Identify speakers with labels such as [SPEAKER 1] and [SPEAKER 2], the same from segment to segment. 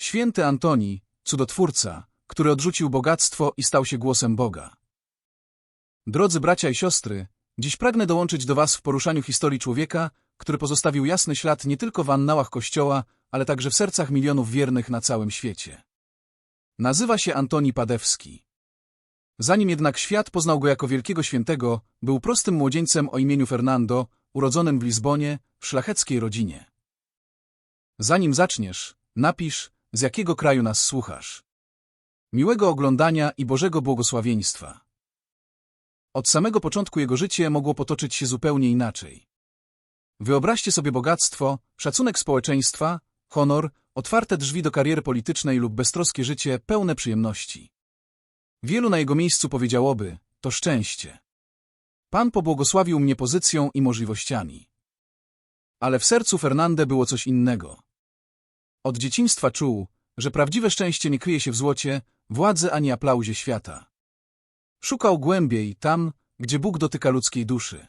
[SPEAKER 1] Święty Antoni, cudotwórca, który odrzucił bogactwo i stał się głosem Boga. Drodzy bracia i siostry, dziś pragnę dołączyć do Was w poruszaniu historii człowieka, który pozostawił jasny ślad nie tylko w annałach Kościoła, ale także w sercach milionów wiernych na całym świecie. Nazywa się Antoni Padewski. Zanim jednak świat poznał go jako wielkiego świętego, był prostym młodzieńcem o imieniu Fernando, urodzonym w Lizbonie, w szlacheckiej rodzinie. Zanim zaczniesz, napisz, z jakiego kraju nas słuchasz. Miłego oglądania i Bożego błogosławieństwa. Od samego początku jego życie mogło potoczyć się zupełnie inaczej. Wyobraźcie sobie bogactwo, szacunek społeczeństwa, honor, otwarte drzwi do kariery politycznej lub beztroskie życie pełne przyjemności. Wielu na jego miejscu powiedziałoby, to szczęście. Pan pobłogosławił mnie pozycją i możliwościami. Ale w sercu Fernande było coś innego. Od dzieciństwa czuł, że prawdziwe szczęście nie kryje się w złocie, władzy ani aplauzie świata. Szukał głębiej tam, gdzie Bóg dotyka ludzkiej duszy.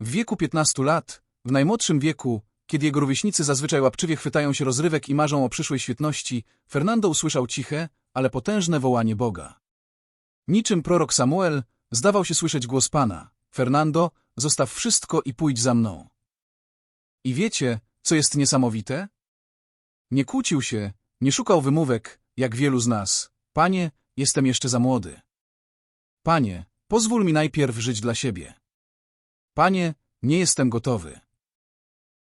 [SPEAKER 1] W wieku 15 lat, w najmłodszym wieku, kiedy jego rówieśnicy zazwyczaj łapczywie chwytają się rozrywek i marzą o przyszłej świetności, Fernando usłyszał ciche, ale potężne wołanie Boga. Niczym prorok Samuel, zdawał się słyszeć głos Pana. Fernando, zostaw wszystko i pójdź za mną. I wiecie, co jest niesamowite? Nie kłócił się, nie szukał wymówek, jak wielu z nas. Panie, jestem jeszcze za młody. Panie, pozwól mi najpierw żyć dla siebie. Panie, nie jestem gotowy.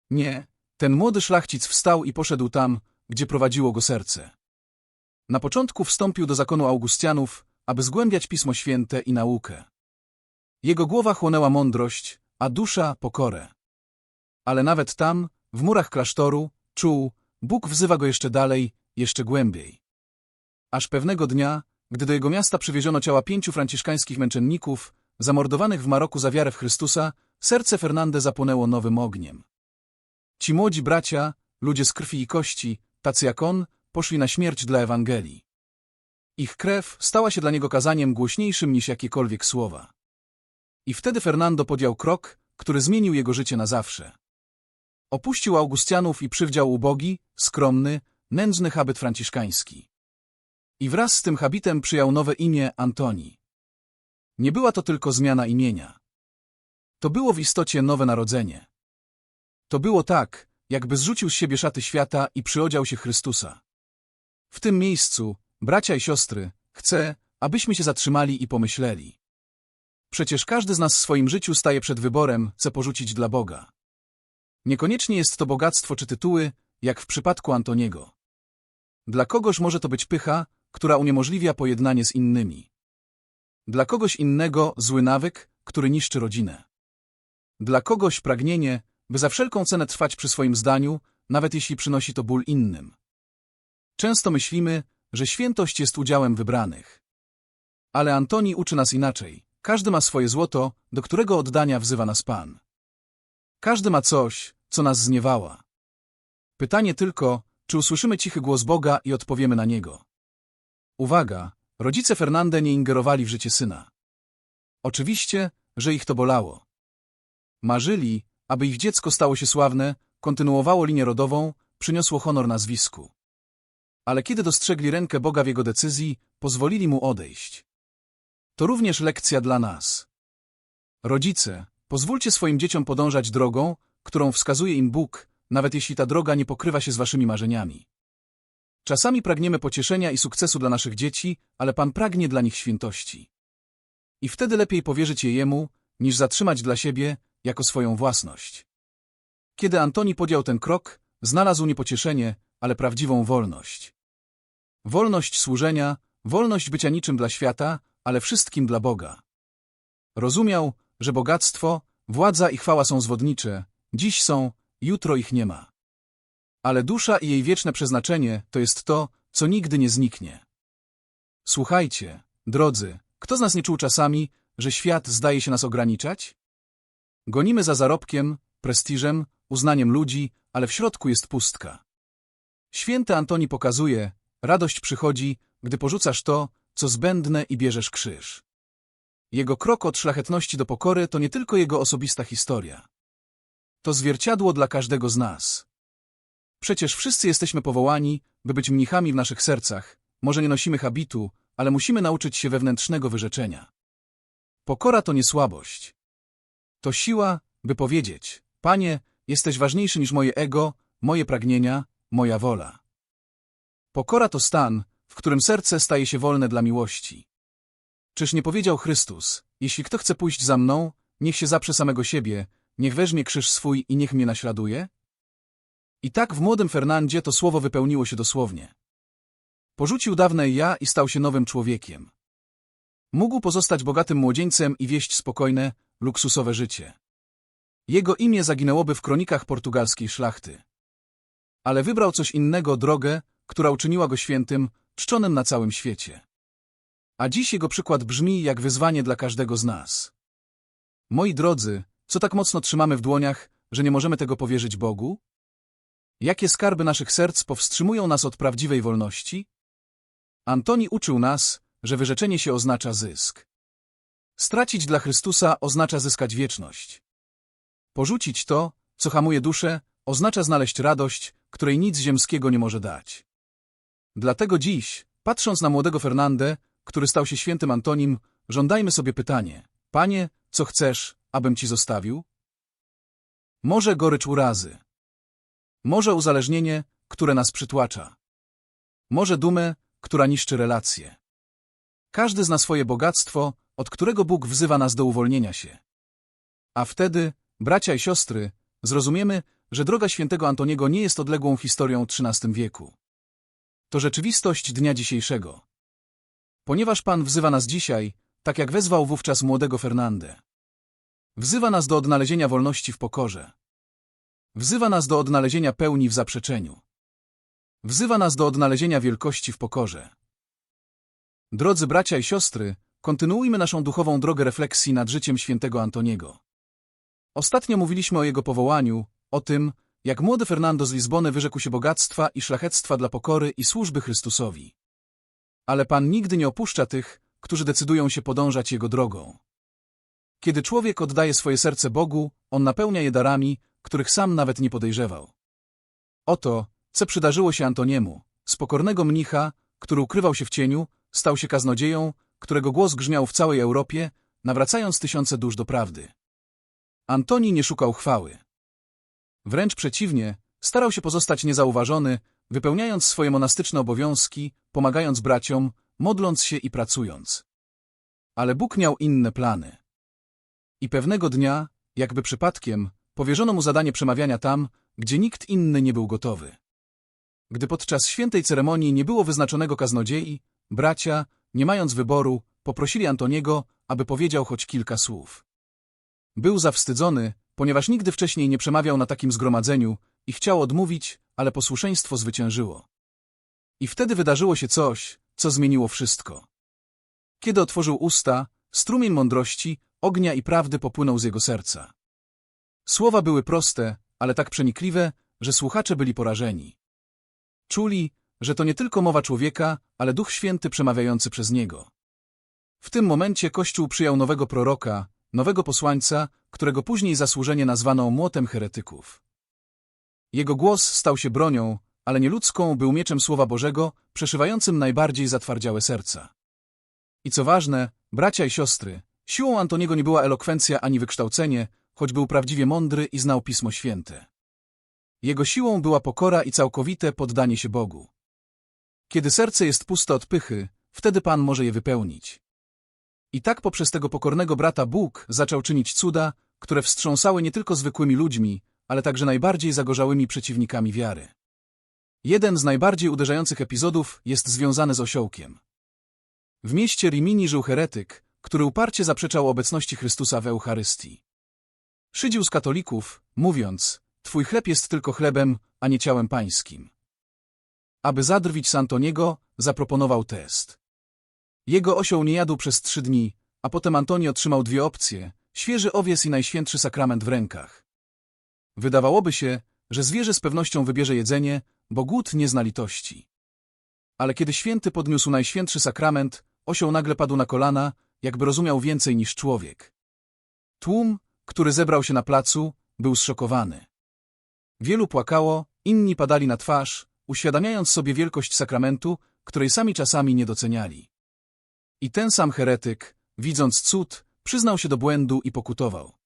[SPEAKER 1] Nie, ten młody szlachcic wstał i poszedł tam, gdzie prowadziło go serce. Na początku wstąpił do zakonu Augustianów, aby zgłębiać Pismo Święte i naukę. Jego głowa chłonęła mądrość, a dusza pokorę. Ale nawet tam, w murach klasztoru, czuł, Bóg wzywa go jeszcze dalej, jeszcze głębiej. Aż pewnego dnia, gdy do jego miasta przywieziono ciała pięciu franciszkańskich męczenników, zamordowanych w Maroku za wiarę w Chrystusa, serce Fernande zapłonęło nowym ogniem. Ci młodzi bracia, ludzie z krwi i kości, tacy jak on, poszli na śmierć dla Ewangelii. Ich krew stała się dla niego kazaniem głośniejszym niż jakiekolwiek słowa. I wtedy Fernando podjął krok, który zmienił jego życie na zawsze. Opuścił Augustianów i przywdział ubogi, skromny, nędzny habit franciszkański. I wraz z tym habitem przyjął nowe imię Antoni. Nie była to tylko zmiana imienia. To było w istocie nowe narodzenie. To było tak, jakby zrzucił z siebie szaty świata i przyodział się Chrystusa. W tym miejscu, bracia i siostry, chcę, abyśmy się zatrzymali i pomyśleli. Przecież każdy z nas w swoim życiu staje przed wyborem, co porzucić dla Boga. Niekoniecznie jest to bogactwo czy tytuły, jak w przypadku Antoniego. Dla kogoś może to być pycha, która uniemożliwia pojednanie z innymi. Dla kogoś innego zły nawyk, który niszczy rodzinę. Dla kogoś pragnienie, by za wszelką cenę trwać przy swoim zdaniu, nawet jeśli przynosi to ból innym. Często myślimy, że świętość jest udziałem wybranych. Ale Antoni uczy nas inaczej. Każdy ma swoje złoto, do którego oddania wzywa nas Pan. Każdy ma coś, co nas zniewała. Pytanie tylko, czy usłyszymy cichy głos Boga i odpowiemy na niego. Uwaga, rodzice Fernande nie ingerowali w życie syna. Oczywiście, że ich to bolało. Marzyli, aby ich dziecko stało się sławne, kontynuowało linię rodową, przyniosło honor nazwisku. Ale kiedy dostrzegli rękę Boga w jego decyzji, pozwolili mu odejść. To również lekcja dla nas. Rodzice, pozwólcie swoim dzieciom podążać drogą, którą wskazuje im Bóg, nawet jeśli ta droga nie pokrywa się z waszymi marzeniami. Czasami pragniemy pocieszenia i sukcesu dla naszych dzieci, ale Pan pragnie dla nich świętości. I wtedy lepiej powierzyć je Jemu, niż zatrzymać dla siebie, jako swoją własność. Kiedy Antoni podjął ten krok, znalazł nie pocieszenie, ale prawdziwą wolność. Wolność służenia, wolność bycia niczym dla świata, ale wszystkim dla Boga. Rozumiał, że bogactwo, władza i chwała są zwodnicze, dziś są, jutro ich nie ma. Ale dusza i jej wieczne przeznaczenie to jest to, co nigdy nie zniknie. Słuchajcie, drodzy, kto z nas nie czuł czasami, że świat zdaje się nas ograniczać? Gonimy za zarobkiem, prestiżem, uznaniem ludzi, ale w środku jest pustka. Święty Antoni pokazuje, radość przychodzi, gdy porzucasz to, co zbędne i bierzesz krzyż. Jego krok od szlachetności do pokory to nie tylko jego osobista historia. To zwierciadło dla każdego z nas. Przecież wszyscy jesteśmy powołani, by być mnichami w naszych sercach. Może nie nosimy habitu, ale musimy nauczyć się wewnętrznego wyrzeczenia. Pokora to nie słabość. To siła, by powiedzieć, Panie, jesteś ważniejszy niż moje ego, moje pragnienia, moja wola. Pokora to stan, w którym serce staje się wolne dla miłości. Czyż nie powiedział Chrystus, jeśli kto chce pójść za mną, niech się zaprze samego siebie, niech weźmie krzyż swój i niech mnie naśladuje? I tak w młodym Fernandzie to słowo wypełniło się dosłownie. Porzucił dawne ja i stał się nowym człowiekiem. Mógł pozostać bogatym młodzieńcem i wieść spokojne, luksusowe życie. Jego imię zaginęłoby w kronikach portugalskiej szlachty. Ale wybrał coś innego, drogę, która uczyniła go świętym, czczonym na całym świecie. A dziś jego przykład brzmi jak wyzwanie dla każdego z nas. Moi drodzy, co tak mocno trzymamy w dłoniach, że nie możemy tego powierzyć Bogu? Jakie skarby naszych serc powstrzymują nas od prawdziwej wolności? Antoni uczył nas, że wyrzeczenie się oznacza zysk. Stracić dla Chrystusa oznacza zyskać wieczność. Porzucić to, co hamuje duszę, oznacza znaleźć radość, której nic ziemskiego nie może dać. Dlatego dziś, patrząc na młodego Fernandę, który stał się świętym Antonim, żądajmy sobie pytanie, Panie, co chcesz, abym Ci zostawił? Może gorycz urazy. Może uzależnienie, które nas przytłacza. Może dumę, która niszczy relacje. Każdy zna swoje bogactwo, od którego Bóg wzywa nas do uwolnienia się. A wtedy, bracia i siostry, zrozumiemy, że droga świętego Antoniego nie jest odległą historią XIII wieku. To rzeczywistość dnia dzisiejszego. Ponieważ Pan wzywa nas dzisiaj, tak jak wezwał wówczas młodego Fernandę. Wzywa nas do odnalezienia wolności w pokorze. Wzywa nas do odnalezienia pełni w zaprzeczeniu. Wzywa nas do odnalezienia wielkości w pokorze. Drodzy bracia i siostry, kontynuujmy naszą duchową drogę refleksji nad życiem świętego Antoniego. Ostatnio mówiliśmy o jego powołaniu, o tym, jak młody Fernando z Lizbony wyrzekł się bogactwa i szlachectwa dla pokory i służby Chrystusowi. Ale Pan nigdy nie opuszcza tych, którzy decydują się podążać Jego drogą. Kiedy człowiek oddaje swoje serce Bogu, On napełnia je darami, których sam nawet nie podejrzewał. Oto, co przydarzyło się Antoniemu, z pokornego mnicha, który ukrywał się w cieniu, stał się kaznodzieją, którego głos grzmiał w całej Europie, nawracając tysiące dusz do prawdy. Antoni nie szukał chwały. Wręcz przeciwnie, starał się pozostać niezauważony, wypełniając swoje monastyczne obowiązki, pomagając braciom, modląc się i pracując. Ale Bóg miał inne plany. I pewnego dnia, jakby przypadkiem, powierzono mu zadanie przemawiania tam, gdzie nikt inny nie był gotowy. Gdy podczas świętej ceremonii nie było wyznaczonego kaznodziei, bracia, nie mając wyboru, poprosili Antoniego, aby powiedział choć kilka słów. Był zawstydzony, ponieważ nigdy wcześniej nie przemawiał na takim zgromadzeniu i chciał odmówić, ale posłuszeństwo zwyciężyło. I wtedy wydarzyło się coś, co zmieniło wszystko. Kiedy otworzył usta, strumień mądrości, ognia i prawdy popłynął z jego serca. Słowa były proste, ale tak przenikliwe, że słuchacze byli porażeni. Czuli, że to nie tylko mowa człowieka, ale Duch Święty przemawiający przez niego. W tym momencie Kościół przyjął nowego proroka, nowego posłańca, którego później zasłużenie nazwano młotem heretyków. Jego głos stał się bronią, ale nie ludzką, był mieczem Słowa Bożego, przeszywającym najbardziej zatwardziałe serca. I co ważne, bracia i siostry, siłą Antoniego nie była elokwencja ani wykształcenie, choć był prawdziwie mądry i znał Pismo Święte. Jego siłą była pokora i całkowite poddanie się Bogu. Kiedy serce jest puste od pychy, wtedy Pan może je wypełnić. I tak poprzez tego pokornego brata Bóg zaczął czynić cuda, które wstrząsały nie tylko zwykłymi ludźmi, ale także najbardziej zagorzałymi przeciwnikami wiary. Jeden z najbardziej uderzających epizodów jest związany z osiołkiem. W mieście Rimini żył heretyk, który uparcie zaprzeczał obecności Chrystusa w Eucharystii. Szydził z katolików, mówiąc, Twój chleb jest tylko chlebem, a nie ciałem pańskim. Aby zadrwić Santoniego, zaproponował test. Jego osioł nie jadł przez trzy dni, a potem Antoni otrzymał dwie opcje, świeży owiec i najświętszy sakrament w rękach. Wydawałoby się, że zwierzę z pewnością wybierze jedzenie, bo głód nie zna litości. Ale kiedy święty podniósł najświętszy sakrament, osioł nagle padł na kolana, jakby rozumiał więcej niż człowiek. Tłum, który zebrał się na placu, był zszokowany. Wielu płakało, inni padali na twarz, uświadamiając sobie wielkość sakramentu, której sami czasami nie doceniali. I ten sam heretyk, widząc cud, przyznał się do błędu i pokutował.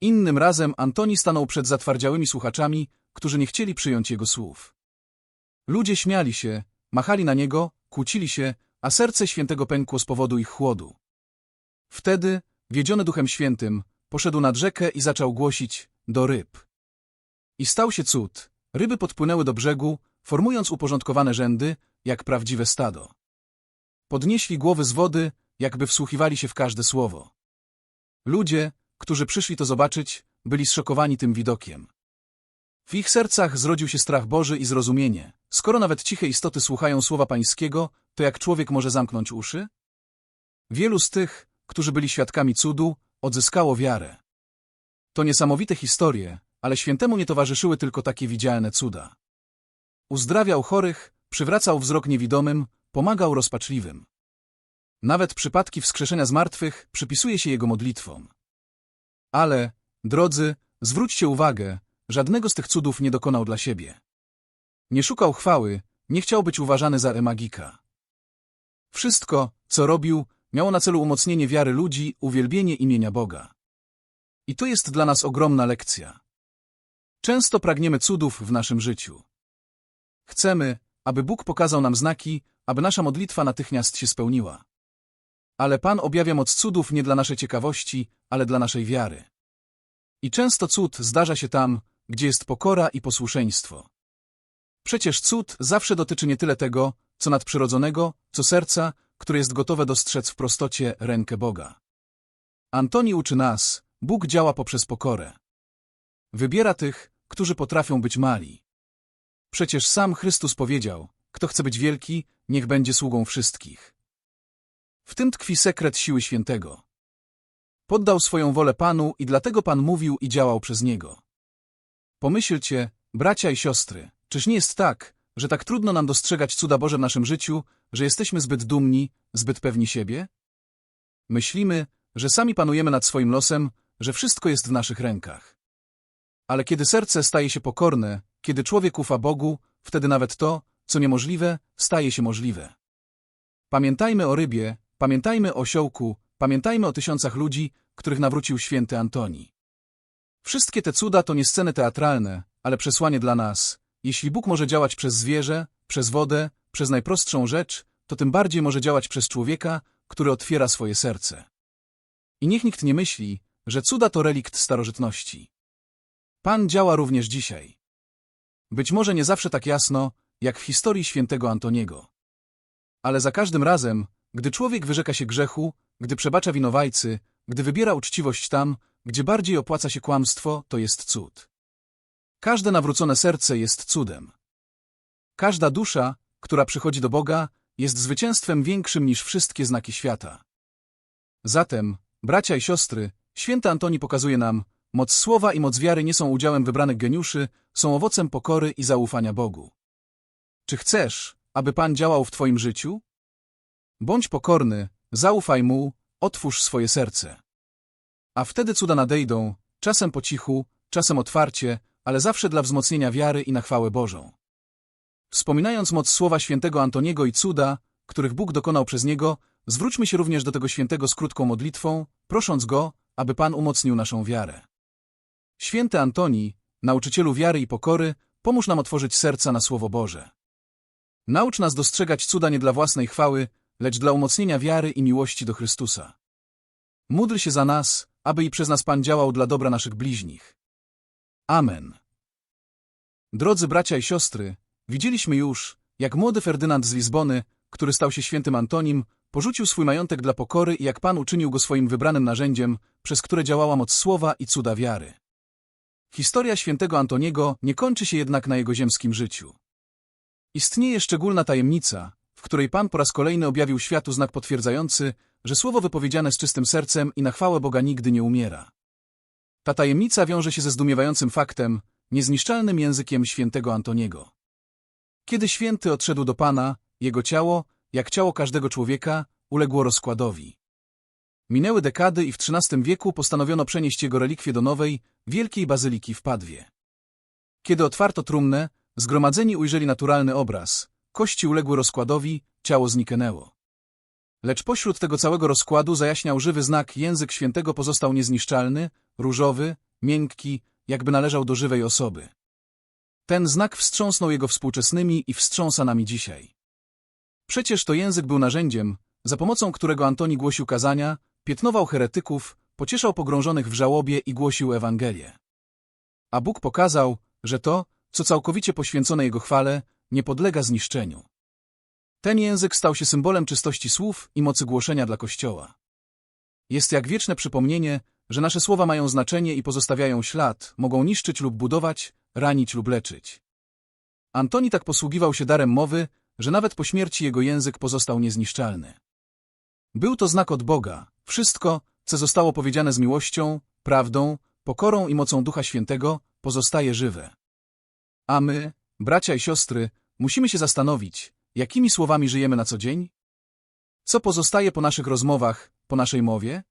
[SPEAKER 1] Innym razem Antoni stanął przed zatwardziałymi słuchaczami, którzy nie chcieli przyjąć jego słów. Ludzie śmiali się, machali na niego, kłócili się, a serce świętego pękło z powodu ich chłodu. Wtedy, wiedziony Duchem Świętym, poszedł nad rzekę i zaczął głosić do ryb. I stał się cud. Ryby podpłynęły do brzegu, formując uporządkowane rzędy, jak prawdziwe stado. Podnieśli głowy z wody, jakby wsłuchiwali się w każde słowo. Ludzie, którzy przyszli to zobaczyć, byli zszokowani tym widokiem. W ich sercach zrodził się strach Boży i zrozumienie. Skoro nawet ciche istoty słuchają słowa pańskiego, to jak człowiek może zamknąć uszy? Wielu z tych, którzy byli świadkami cudu, odzyskało wiarę. To niesamowite historie, ale świętemu nie towarzyszyły tylko takie widzialne cuda. Uzdrawiał chorych, przywracał wzrok niewidomym, pomagał rozpaczliwym. Nawet przypadki wskrzeszenia zmartwych przypisuje się jego modlitwom. Ale, drodzy, zwróćcie uwagę, żadnego z tych cudów nie dokonał dla siebie. Nie szukał chwały, nie chciał być uważany za emagika. Wszystko, co robił, miało na celu umocnienie wiary ludzi, uwielbienie imienia Boga. I to jest dla nas ogromna lekcja. Często pragniemy cudów w naszym życiu. Chcemy, aby Bóg pokazał nam znaki, aby nasza modlitwa natychmiast się spełniła. Ale Pan objawia moc cudów nie dla naszej ciekawości, ale dla naszej wiary. I często cud zdarza się tam, gdzie jest pokora i posłuszeństwo. Przecież cud zawsze dotyczy nie tyle tego, co nadprzyrodzonego, co serca, które jest gotowe dostrzec w prostocie rękę Boga. Antoni uczy nas, Bóg działa poprzez pokorę. Wybiera tych, którzy potrafią być mali. Przecież sam Chrystus powiedział, kto chce być wielki, niech będzie sługą wszystkich. W tym tkwi sekret siły świętego. Poddał swoją wolę Panu i dlatego Pan mówił i działał przez Niego. Pomyślcie, bracia i siostry, czyż nie jest tak, że tak trudno nam dostrzegać cuda Boże w naszym życiu, że jesteśmy zbyt dumni, zbyt pewni siebie? Myślimy, że sami panujemy nad swoim losem, że wszystko jest w naszych rękach. Ale kiedy serce staje się pokorne, kiedy człowiek ufa Bogu, wtedy nawet to, co niemożliwe, staje się możliwe. Pamiętajmy o rybie, pamiętajmy o osiołku, pamiętajmy o tysiącach ludzi, których nawrócił święty Antoni. Wszystkie te cuda to nie sceny teatralne, ale przesłanie dla nas. Jeśli Bóg może działać przez zwierzę, przez wodę, przez najprostszą rzecz, to tym bardziej może działać przez człowieka, który otwiera swoje serce. I niech nikt nie myśli, że cuda to relikt starożytności. Pan działa również dzisiaj. Być może nie zawsze tak jasno, jak w historii świętego Antoniego. Ale za każdym razem, gdy człowiek wyrzeka się grzechu, gdy przebacza winowajcy, gdy wybiera uczciwość tam, gdzie bardziej opłaca się kłamstwo, to jest cud. Każde nawrócone serce jest cudem. Każda dusza, która przychodzi do Boga, jest zwycięstwem większym niż wszystkie znaki świata. Zatem, bracia i siostry, święty Antoni pokazuje nam, moc słowa i moc wiary nie są udziałem wybranych geniuszy, są owocem pokory i zaufania Bogu. Czy chcesz, aby Pan działał w Twoim życiu? Bądź pokorny, zaufaj Mu, otwórz swoje serce. A wtedy cuda nadejdą, czasem po cichu, czasem otwarcie, ale zawsze dla wzmocnienia wiary i na chwałę Bożą. Wspominając moc słowa świętego Antoniego i cuda, których Bóg dokonał przez niego, zwróćmy się również do tego świętego z krótką modlitwą, prosząc go, aby Pan umocnił naszą wiarę. Święty Antoni, nauczycielu wiary i pokory, pomóż nam otworzyć serca na Słowo Boże. Naucz nas dostrzegać cuda nie dla własnej chwały, lecz dla umocnienia wiary i miłości do Chrystusa. Módl się za nas, aby i przez nas Pan działał dla dobra naszych bliźnich. Amen. Drodzy bracia i siostry, widzieliśmy już, jak młody Ferdynand z Lizbony, który stał się świętym Antonim, porzucił swój majątek dla pokory i jak Pan uczynił go swoim wybranym narzędziem, przez które działała moc słowa i cuda wiary. Historia świętego Antoniego nie kończy się jednak na jego ziemskim życiu. Istnieje szczególna tajemnica, której Pan po raz kolejny objawił światu znak potwierdzający, że słowo wypowiedziane z czystym sercem i na chwałę Boga nigdy nie umiera. Ta tajemnica wiąże się ze zdumiewającym faktem, niezniszczalnym językiem świętego Antoniego. Kiedy święty odszedł do Pana, jego ciało, jak ciało każdego człowieka, uległo rozkładowi. Minęły dekady i w XIII wieku postanowiono przenieść jego relikwie do nowej, wielkiej bazyliki w Padwie. Kiedy otwarto trumnę, Zgromadzeni ujrzeli naturalny obraz. Kości uległy rozkładowi, ciało zniknęło. Lecz pośród tego całego rozkładu zajaśniał żywy znak, język świętego pozostał niezniszczalny, różowy, miękki, jakby należał do żywej osoby. Ten znak wstrząsnął jego współczesnymi i wstrząsa nami dzisiaj. Przecież to język był narzędziem, za pomocą którego Antoni głosił kazania, piętnował heretyków, pocieszał pogrążonych w żałobie i głosił Ewangelię. A Bóg pokazał, że to, co całkowicie poświęcone Jego chwale, nie podlega zniszczeniu. Ten język stał się symbolem czystości słów i mocy głoszenia dla Kościoła. Jest jak wieczne przypomnienie, że nasze słowa mają znaczenie i pozostawiają ślad, mogą niszczyć lub budować, ranić lub leczyć. Antoni tak posługiwał się darem mowy, że nawet po śmierci jego język pozostał niezniszczalny. Był to znak od Boga. Wszystko, co zostało powiedziane z miłością, prawdą, pokorą i mocą Ducha Świętego, pozostaje żywe. A my, bracia i siostry, musimy się zastanowić, jakimi słowami żyjemy na co dzień? Co pozostaje po naszych rozmowach, po naszej mowie?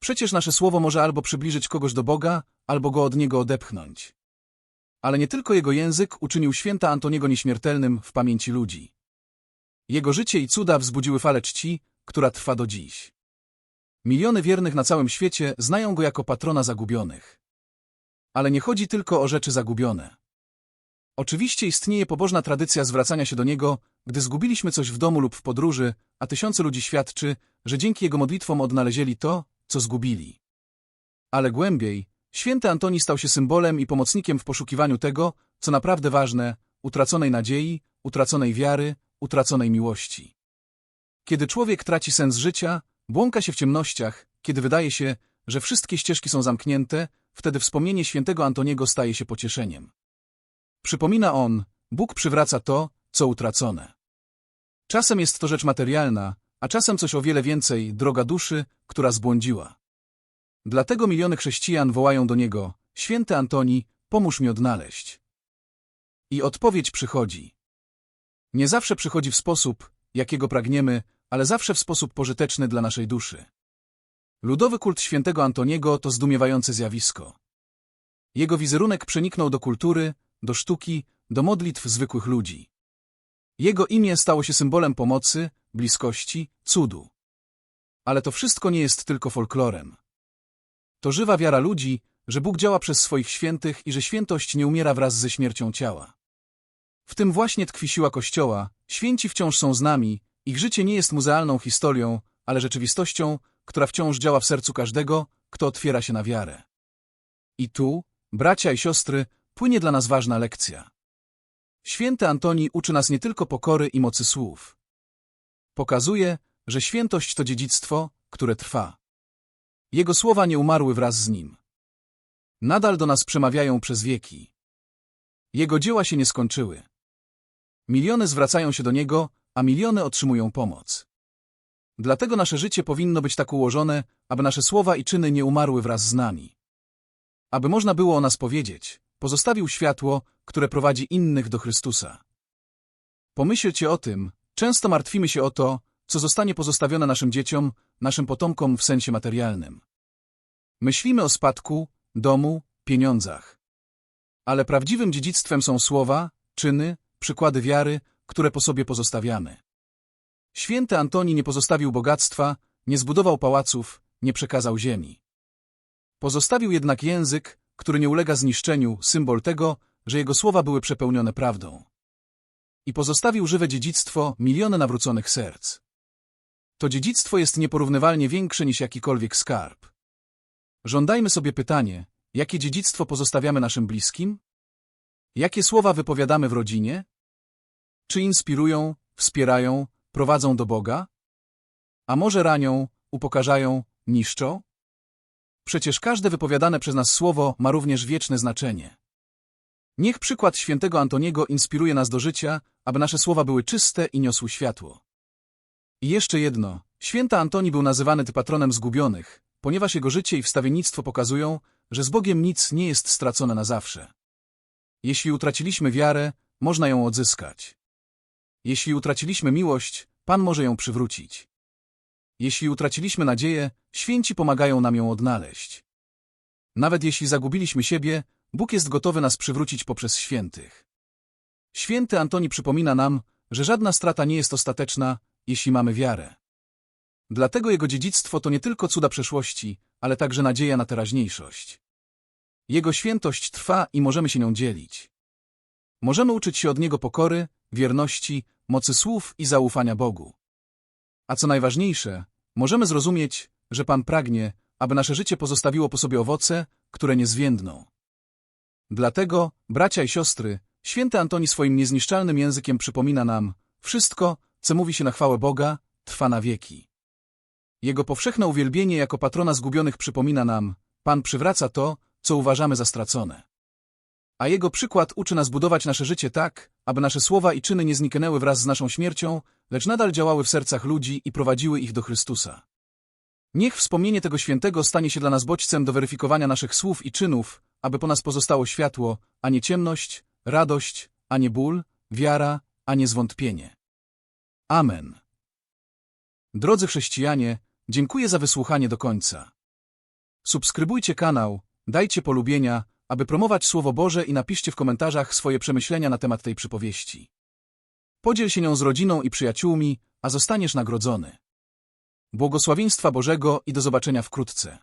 [SPEAKER 1] Przecież nasze słowo może albo przybliżyć kogoś do Boga, albo go od Niego odepchnąć. Ale nie tylko jego język uczynił święta Antoniego nieśmiertelnym w pamięci ludzi. Jego życie i cuda wzbudziły falę czci, która trwa do dziś. Miliony wiernych na całym świecie znają go jako patrona zagubionych. Ale nie chodzi tylko o rzeczy zagubione. Oczywiście istnieje pobożna tradycja zwracania się do niego, gdy zgubiliśmy coś w domu lub w podróży, a tysiące ludzi świadczy, że dzięki jego modlitwom odnaleźli to, co zgubili. Ale głębiej, święty Antoni stał się symbolem i pomocnikiem w poszukiwaniu tego, co naprawdę ważne, utraconej nadziei, utraconej wiary, utraconej miłości. Kiedy człowiek traci sens życia, błąka się w ciemnościach, kiedy wydaje się, że wszystkie ścieżki są zamknięte, wtedy wspomnienie świętego Antoniego staje się pocieszeniem. Przypomina on, Bóg przywraca to, co utracone. Czasem jest to rzecz materialna, a czasem coś o wiele więcej, droga duszy, która zbłądziła. Dlatego miliony chrześcijan wołają do niego, święty Antoni, pomóż mi odnaleźć. I odpowiedź przychodzi. Nie zawsze przychodzi w sposób, jakiego pragniemy, ale zawsze w sposób pożyteczny dla naszej duszy. Ludowy kult świętego Antoniego to zdumiewające zjawisko. Jego wizerunek przeniknął do kultury, do sztuki, do modlitw zwykłych ludzi. Jego imię stało się symbolem pomocy, bliskości, cudu. Ale to wszystko nie jest tylko folklorem. To żywa wiara ludzi, że Bóg działa przez swoich świętych i że świętość nie umiera wraz ze śmiercią ciała. W tym właśnie tkwi siła Kościoła, święci wciąż są z nami, ich życie nie jest muzealną historią, ale rzeczywistością, która wciąż działa w sercu każdego, kto otwiera się na wiarę. I tu, bracia i siostry, płynie dla nas ważna lekcja. Święty Antoni uczy nas nie tylko pokory i mocy słów. Pokazuje, że świętość to dziedzictwo, które trwa. Jego słowa nie umarły wraz z nim. Nadal do nas przemawiają przez wieki. Jego dzieła się nie skończyły. Miliony zwracają się do Niego, a miliony otrzymują pomoc. Dlatego nasze życie powinno być tak ułożone, aby nasze słowa i czyny nie umarły wraz z nami. Aby można było o nas powiedzieć, pozostawił światło, które prowadzi innych do Chrystusa. Pomyślcie o tym, często martwimy się o to, co zostanie pozostawione naszym dzieciom, naszym potomkom w sensie materialnym. Myślimy o spadku, domu, pieniądzach. Ale prawdziwym dziedzictwem są słowa, czyny, przykłady wiary, które po sobie pozostawiamy. Święty Antoni nie pozostawił bogactwa, nie zbudował pałaców, nie przekazał ziemi. Pozostawił jednak język, który nie ulega zniszczeniu, symbol tego, że jego słowa były przepełnione prawdą. I pozostawił żywe dziedzictwo, miliony nawróconych serc. To dziedzictwo jest nieporównywalnie większe niż jakikolwiek skarb. Żądajmy sobie pytanie, jakie dziedzictwo pozostawiamy naszym bliskim? Jakie słowa wypowiadamy w rodzinie? Czy inspirują, wspierają, prowadzą do Boga? A może ranią, upokarzają, niszczą? Przecież każde wypowiadane przez nas słowo ma również wieczne znaczenie. Niech przykład świętego Antoniego inspiruje nas do życia, aby nasze słowa były czyste i niosły światło. I jeszcze jedno. Święty Antoni był nazywany patronem zgubionych, ponieważ jego życie i wstawiennictwo pokazują, że z Bogiem nic nie jest stracone na zawsze. Jeśli utraciliśmy wiarę, można ją odzyskać. Jeśli utraciliśmy miłość, Pan może ją przywrócić. Jeśli utraciliśmy nadzieję, święci pomagają nam ją odnaleźć. Nawet jeśli zagubiliśmy siebie, Bóg jest gotowy nas przywrócić poprzez świętych. Święty Antoni przypomina nam, że żadna strata nie jest ostateczna, jeśli mamy wiarę. Dlatego jego dziedzictwo to nie tylko cuda przeszłości, ale także nadzieja na teraźniejszość. Jego świętość trwa i możemy się nią dzielić. Możemy uczyć się od niego pokory, wierności, mocy słów i zaufania Bogu. A co najważniejsze, możemy zrozumieć, że Pan pragnie, aby nasze życie pozostawiło po sobie owoce, które nie zwiędną. Dlatego, bracia i siostry, święty Antoni swoim niezniszczalnym językiem przypomina nam, wszystko, co mówi się na chwałę Boga, trwa na wieki. Jego powszechne uwielbienie jako patrona zgubionych przypomina nam, Pan przywraca to, co uważamy za stracone. A jego przykład uczy nas budować nasze życie tak, aby nasze słowa i czyny nie zniknęły wraz z naszą śmiercią, lecz nadal działały w sercach ludzi i prowadziły ich do Chrystusa. Niech wspomnienie tego świętego stanie się dla nas bodźcem do weryfikowania naszych słów i czynów, aby po nas pozostało światło, a nie ciemność, radość, a nie ból, wiara, a nie zwątpienie. Amen. Drodzy chrześcijanie, dziękuję za wysłuchanie do końca. Subskrybujcie kanał, dajcie polubienia, aby promować Słowo Boże i napiszcie w komentarzach swoje przemyślenia na temat tej przypowieści. Podziel się nią z rodziną i przyjaciółmi, a zostaniesz nagrodzony. Błogosławieństwa Bożego i do zobaczenia wkrótce.